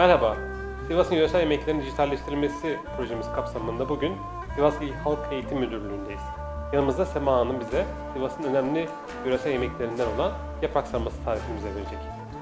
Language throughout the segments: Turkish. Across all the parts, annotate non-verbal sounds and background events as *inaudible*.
Merhaba, Sivas'ın yöresel yemeklerinin dijitalleştirilmesi projemiz kapsamında bugün Sivas İl Halk Eğitim Müdürlüğü'ndeyiz. Yanımızda Sema Hanım bize Sivas'ın önemli yöresel yemeklerinden olan yaprak sarması tarifimizi verecek.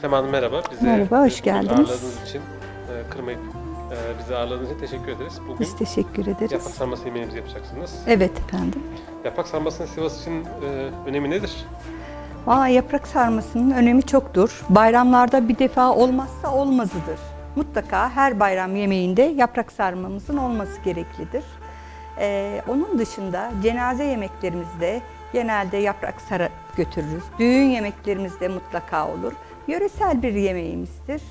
Sema Hanım merhaba, bize Merhaba, hoş geldiniz. ağırladığınız için, e, kırmayıp e, bizi ağırladığınız için teşekkür ederiz. Bugün Biz teşekkür yaprak ederiz. sarması yemeğimizi yapacaksınız. Evet efendim. Yaprak sarmasının Sivas için e, önemi nedir? Aa, yaprak sarmasının önemi çoktur. Bayramlarda bir defa olmazsa olmazıdır. Mutlaka her bayram yemeğinde yaprak sarmamızın olması gereklidir. Ee, onun dışında cenaze yemeklerimizde genelde yaprak sarı götürürüz. Düğün yemeklerimizde mutlaka olur. Yöresel bir yemeğimizdir.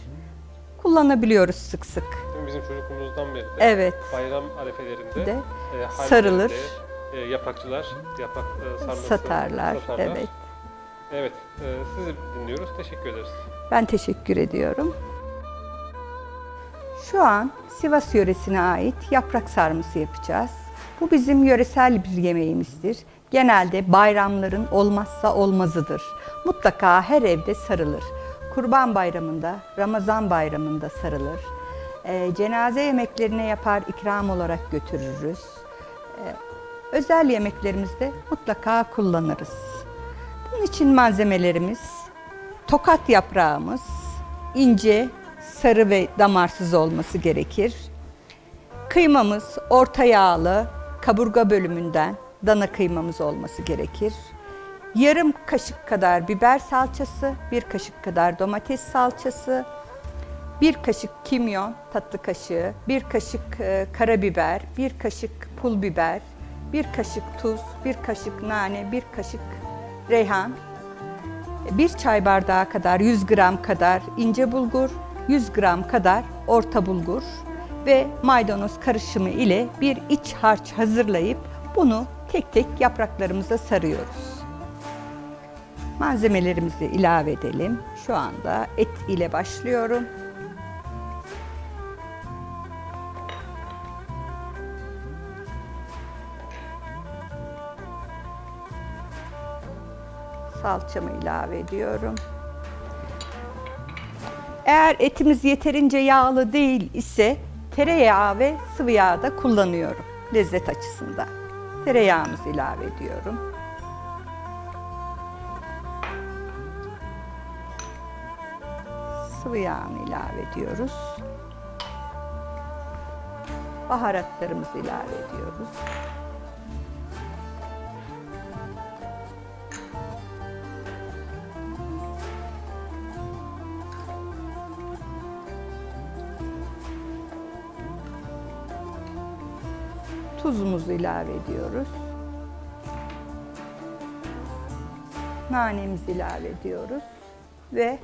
Kullanabiliyoruz sık sık. Bizim çocukluğumuzdan beri de Evet. bayram arefelerinde De e, sarılır. e, yaprakçılar yaprak e, sarması satarlar. satarlar. Evet. Evet, e, sizi dinliyoruz. Teşekkür ederiz. Ben teşekkür ediyorum. Şu an Sivas yöresine ait yaprak sarması yapacağız. Bu bizim yöresel bir yemeğimizdir. Genelde bayramların olmazsa olmazıdır. Mutlaka her evde sarılır. Kurban bayramında, Ramazan bayramında sarılır. Ee, cenaze yemeklerine yapar ikram olarak götürürüz. Ee, özel yemeklerimizde mutlaka kullanırız. Bunun için malzemelerimiz tokat yaprağımız ince, sarı ve damarsız olması gerekir. Kıymamız orta yağlı, kaburga bölümünden dana kıymamız olması gerekir. Yarım kaşık kadar biber salçası, bir kaşık kadar domates salçası, bir kaşık kimyon, tatlı kaşığı, bir kaşık e, karabiber, bir kaşık pul biber, bir kaşık tuz, bir kaşık nane, bir kaşık reyhan, bir çay bardağı kadar 100 gram kadar ince bulgur, 100 gram kadar orta bulgur ve maydanoz karışımı ile bir iç harç hazırlayıp bunu tek tek yapraklarımıza sarıyoruz. Malzemelerimizi ilave edelim. Şu anda et ile başlıyorum. Salçamı ilave ediyorum. Eğer etimiz yeterince yağlı değil ise tereyağı ve sıvı yağ da kullanıyorum lezzet açısından. Tereyağımızı ilave ediyorum. Sıvı yağını ilave ediyoruz. Baharatlarımızı ilave ediyoruz. Tuzumuzu ilave ediyoruz. Nanemizi ilave ediyoruz ve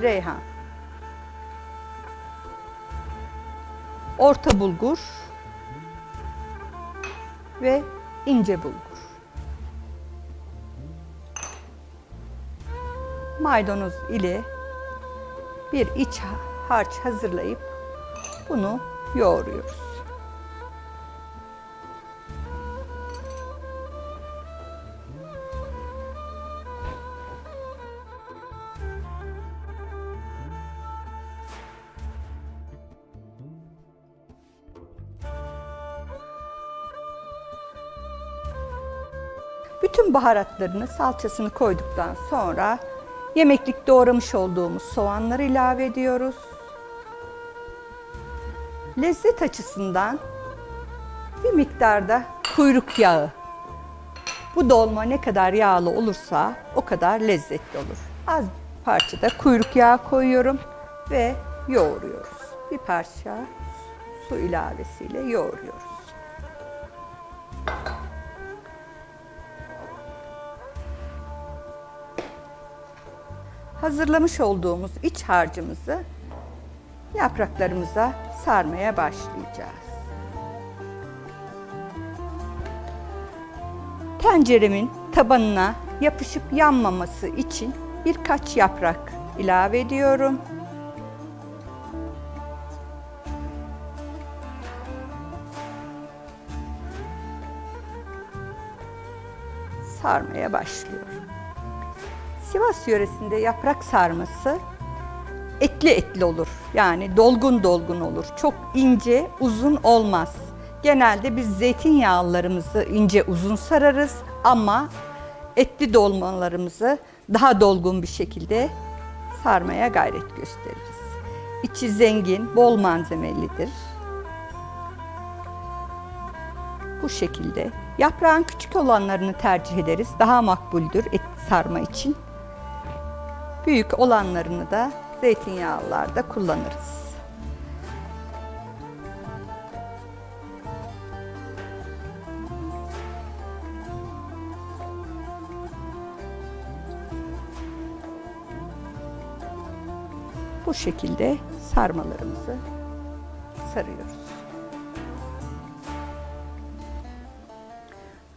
reyhan. Orta bulgur ve ince bulgur. Maydanoz ile bir iç harç hazırlayıp bunu yoğuruyoruz. Bütün baharatlarını, salçasını koyduktan sonra yemeklik doğramış olduğumuz soğanları ilave ediyoruz. Lezzet açısından bir miktarda kuyruk yağı. Bu dolma ne kadar yağlı olursa o kadar lezzetli olur. Az bir parça da kuyruk yağı koyuyorum ve yoğuruyoruz. Bir parça su ilavesiyle yoğuruyoruz. Hazırlamış olduğumuz iç harcımızı yapraklarımıza sarmaya başlayacağız. Tenceremin tabanına yapışıp yanmaması için birkaç yaprak ilave ediyorum. Sarmaya başlıyorum. Sivas yöresinde yaprak sarması etli etli olur. Yani dolgun dolgun olur. Çok ince, uzun olmaz. Genelde biz zeytinyağlılarımızı ince uzun sararız ama etli dolmalarımızı daha dolgun bir şekilde sarmaya gayret gösteririz. İçi zengin, bol malzemelidir. Bu şekilde. Yaprağın küçük olanlarını tercih ederiz. Daha makbuldür et sarma için. Büyük olanlarını da zeytinyağlılarda kullanırız. Bu şekilde sarmalarımızı sarıyoruz.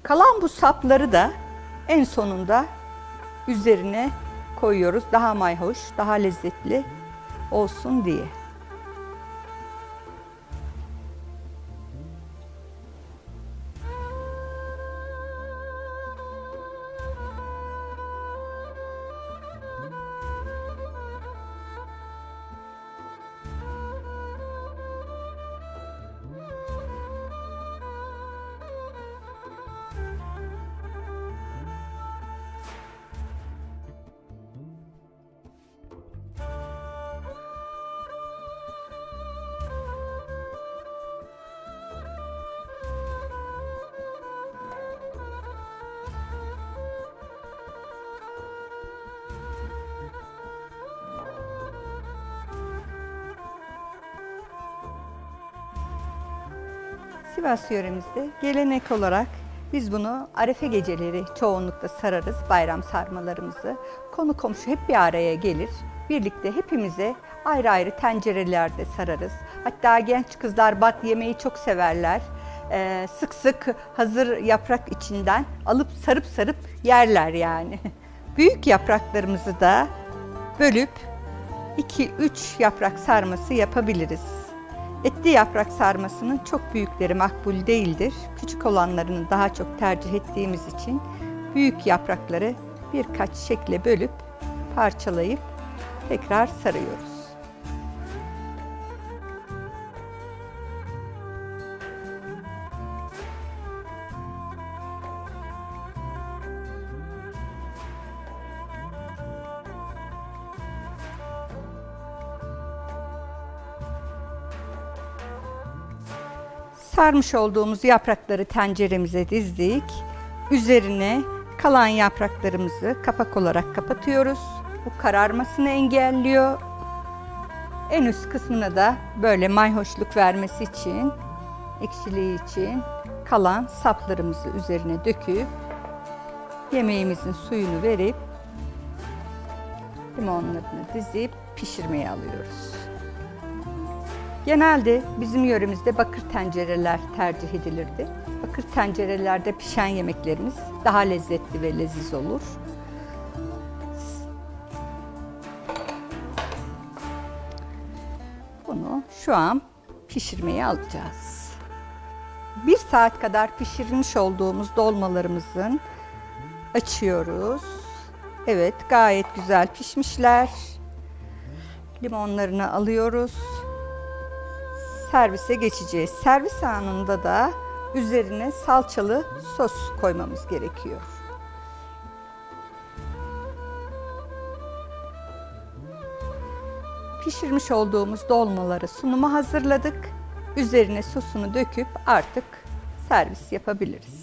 Kalan bu sapları da en sonunda üzerine koyuyoruz. Daha mayhoş, daha lezzetli olsun diye. Sivas yöremizde gelenek olarak biz bunu arefe geceleri çoğunlukla sararız bayram sarmalarımızı. Konu komşu hep bir araya gelir. Birlikte hepimize ayrı ayrı tencerelerde sararız. Hatta genç kızlar bat yemeyi çok severler. Ee, sık sık hazır yaprak içinden alıp sarıp sarıp yerler yani. *laughs* Büyük yapraklarımızı da bölüp 2-3 yaprak sarması yapabiliriz. Etli yaprak sarmasının çok büyükleri makbul değildir. Küçük olanlarını daha çok tercih ettiğimiz için büyük yaprakları birkaç şekle bölüp parçalayıp tekrar sarıyoruz. Sarmış olduğumuz yaprakları tenceremize dizdik. Üzerine kalan yapraklarımızı kapak olarak kapatıyoruz. Bu kararmasını engelliyor. En üst kısmına da böyle mayhoşluk vermesi için, ekşiliği için kalan saplarımızı üzerine döküp yemeğimizin suyunu verip limonlarını dizip pişirmeye alıyoruz. Genelde bizim yöremizde bakır tencereler tercih edilirdi. Bakır tencerelerde pişen yemeklerimiz daha lezzetli ve leziz olur. Bunu şu an pişirmeye alacağız. Bir saat kadar pişirmiş olduğumuz dolmalarımızın açıyoruz. Evet gayet güzel pişmişler. Limonlarını alıyoruz servise geçeceğiz. Servis anında da üzerine salçalı sos koymamız gerekiyor. Pişirmiş olduğumuz dolmaları sunuma hazırladık. Üzerine sosunu döküp artık servis yapabiliriz.